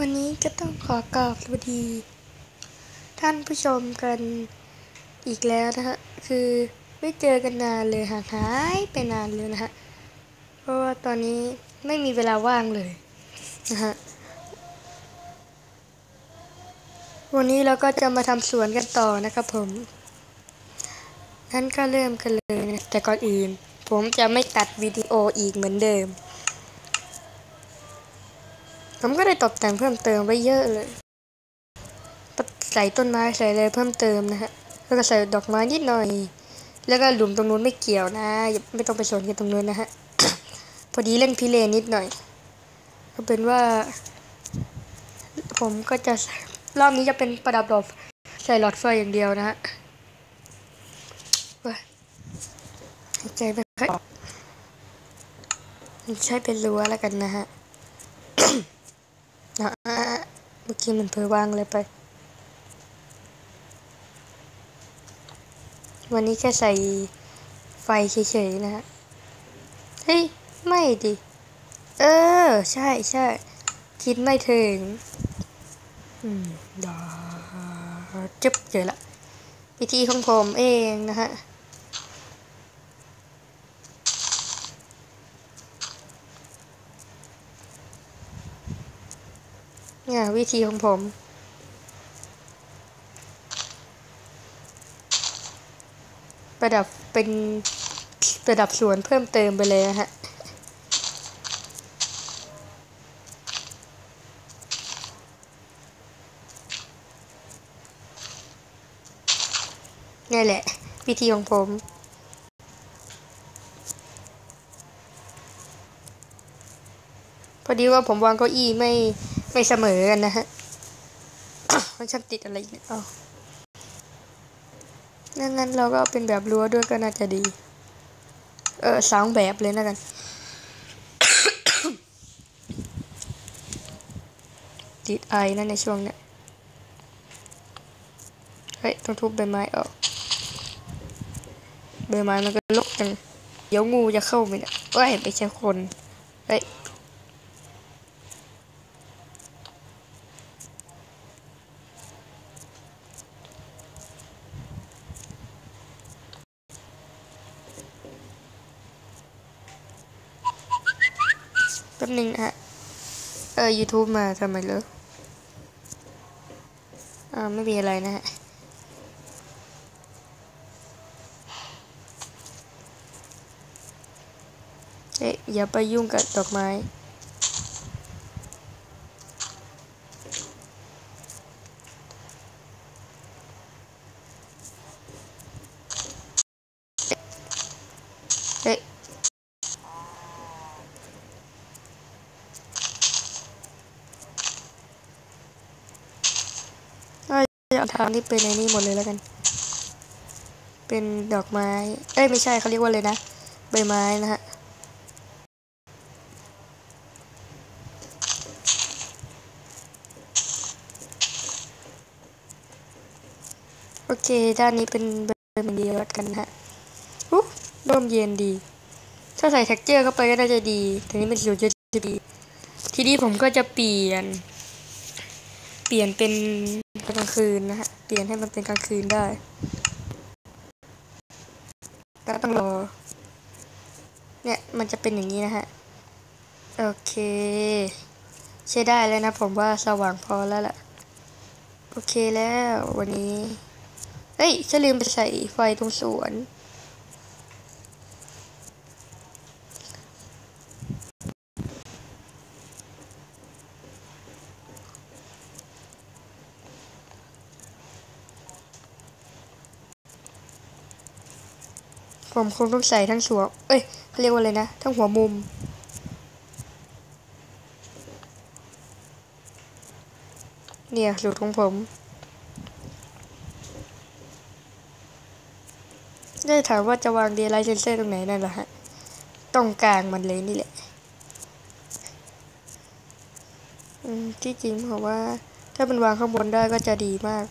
วันนี้ก็ต้องขอกราบสวัสดี ท่านผู้ชมกันอีกแล้วนะฮะ คือไม่เจอกันนานเลยห่างหายไปนานเลยนะฮะ เพราะว่าตอนนี้ไม่มีเวลาว่างเลยนะฮะ วันนี้เราก็จะมาทำสวนกันต่อนะครับผมงั้นก็เริ่มกันเลยนะ แต่ก่อนอื่น ผมจะไม่ตัดวิดีโออีกเหมือนเดิม ผมก็ได้ตกแต่งเพิ่มเติมไว้เยอะเลย ใส่ต้นไม้ใส่อะไรเพิ่มเติมนะฮะ แล้วก็ใส่ดอกไม้นิดหน่อย แล้วก็หลุมตรงนู้นไม่เกี่ยวนะอย่าไม่ต้องไปสนกันตรงนู้นนะฮะ พอดีเล่นพิเรนนิดหน่อย ก็เป็นว่า ผมก็จะรอบนี้จะเป็นประดับดอกใส่หลอดไฟอย่างเดียวนะฮะว่าหายใจไม่ค่อยใช้เป็นรั้วแล้วกันนะฮะ นะเมื่อกี้มันเผลอวางเลยไป วันนี้แค่ใส่ไฟเฉยๆนะฮะ เฮ้ย ไม่ดิ เออ ใช่ใช่คิดไม่ถึง อืมดาจึ๊บเจอละ วิธีของผมเองนะฮะ เนี่ยวิธีของผม ประดับเป็นประดับสวนเพิ่มเติมไปเลยฮะนี่แหละ วิธีของผมพอดีว่าผมวางเก้าอี้ไม่ ไม่เสมอกันนะฮะมันชักติดอะไรเนี่ยเอางั้นงั้นเราก็เป็นแบบรั้วด้วยก็น่าจะดี เออสองแบบเลยนะกัน ติดไอนั่นในช่วงเนี้ย เฮ้ย ต้องทุบใบไม้ออก ใบไม้มันก็ลกจัง เดี๋ยวงูจะเข้าไปเนี่ยเอ้ย ไม่ใช่คน เฮ้ย ป๊บนึงนะฮะ เออ YouTube มาทำไมเลยอ่าไม่มีอะไรนะฮะ เอ๊ะอย่าไปยุ่งกับดอกไม้เอ๊ะ เอา ทางที่เป็นในนี่หมดเลยแล้วกัน เป็นดอกไม้ เอ้ยไม่ใช่เขาเรียกว่าเลยนะ ใบไม้นะฮะ โอเค ด้านนี้เป็นเบอร์เหมือนเดียวกันนะฮะอุ๊บร่มเย็นดี ถ้าใส่แท็กเจอร์เข้าไปก็น่าจะดีทีนี้เป็นสิวจะดีทีนี้ผมก็จะเปลี่ยน เปลี่ยนเป็น กลางคืนนะฮะ เปลี่ยนให้มันเป็นกลางคืนได้ ก็ต้องรอ เนี่ย มันจะเป็นอย่างนี้นะฮะ โอเค ใช้ได้แล้วนะผมว่าสว่างพอแล้วล่ะ โอเคแล้ววันนี้ เฮ้ยฉันลืมไปใส่ไฟตรงสวน ผมคงต้องใส่ทั้งสวเอ้ยเขาเรียกว่าอะไรนะ ทั้งหัวมุม เนี่ยสูตรของผม ได้ถามว่าจะวางเดย์ไลท์เซนเซอร์ตรงไหนนั่นแหละฮะ ตรงกลางมันเลยนี่แหละอืมที่จริงผมว่า ถ้ามันวางข้างบนได้ก็จะดีมาก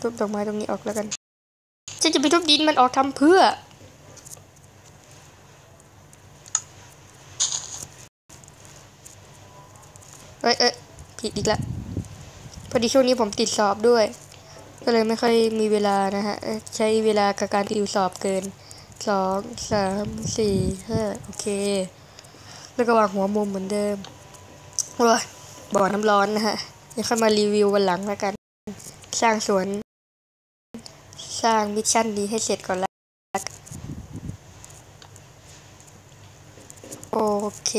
ทุบดอกไม้ตรงนี้ออกแล้วกันฉันจะไปทุบดินมันออกทำเพื่อ เอ้ยเอ้ยผิดอีกแล้วพอดีช่วงนี้ผมติดสอบด้วย ก็เลยไม่ค่อยมีเวลานะฮะ ใช้เวลากับการติวสอบเกินสองสามสี่ห้าโอเค แล้วก็วางหัวมุมเหมือนเดิมโอ้ยบ่อน้ำร้อนนะฮะเดี๋ยวค่อยมารีวิววันหลังแล้วกัน สร้างสวน สร้างมิชชั่นนี้ให้เสร็จก่อนละโอเค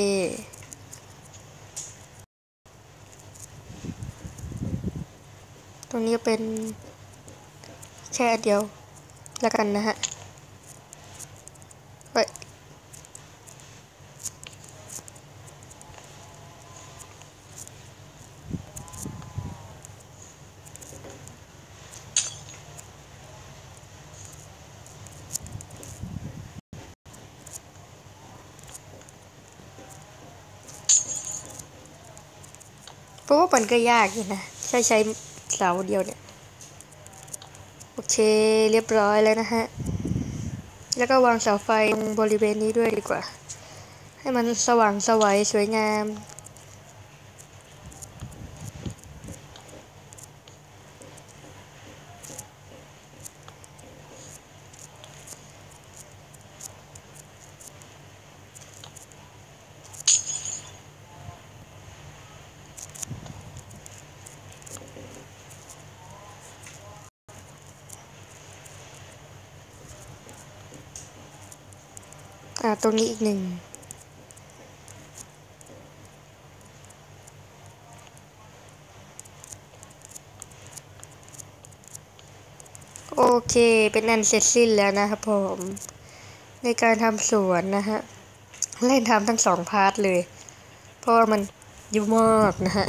ตรงนี้เป็นแค่เดียวแล้วกันนะฮะ เพราะว่ามันก็ยากอยู่นะใช้ใช้เสาเดียวเนี่ย โอเคเรียบร้อยแล้วนะฮะ แล้วก็วางเสาไฟตรงบริเวณนี้ด้วยดีกว่า ให้มันสว่างสวยสวยงาม อ่าตรงนี้อีกหนึ่งโอเค เป็นอันเสร็จสิ้นแล้วนะครับผม ในการทำสวนนะฮะ เล่นทำทั้งสองพาร์ทเลย เพราะว่ามันยุ่มากนะฮะ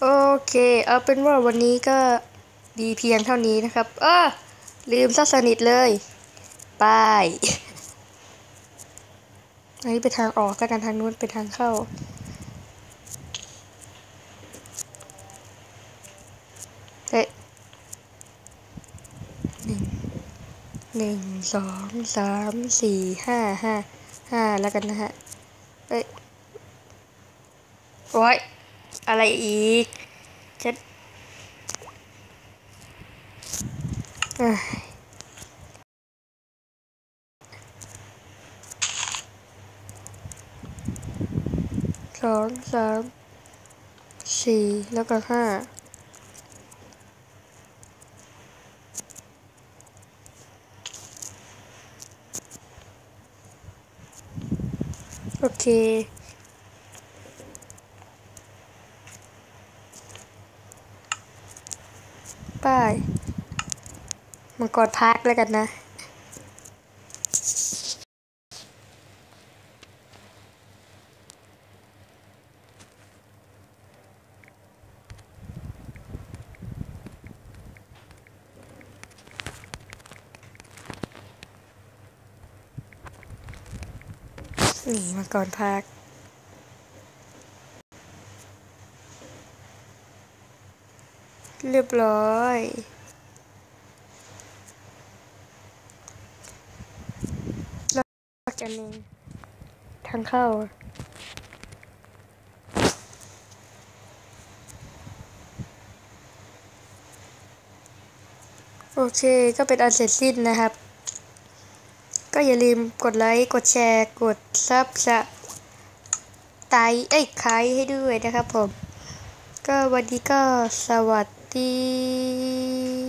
โอเค เอาเป็นว่าวันนี้ก็ดีเพียงเท่านี้นะครับ เออลืมซะสนิทเลยบาย อันนี้ไปทางออกก็กันทางนู้นไปทางเข้า เฮ้ยหนึ่งหนึ่งสองสามสี่ห้าห้าห้าแล้วกันนะฮะ เฮ้ยโอ้ยอะไรอีกเจะเอ้ย สองสามสี่แล้วก็ห้าโอเค ป้ายมังกรพาร์คแล้วกันนะ หนีมังกรพาร์คเรียบร้อยแล้วกันเองทางเข้า โอเค ก็เป็นอันเสร็จสิ้นนะครับ อย่าลืมกดไลค์ กดแชร์ กดซับสไตเอ้ยไคให้ด้วยนะครับผม ก็วันนี้ก็สวัสดี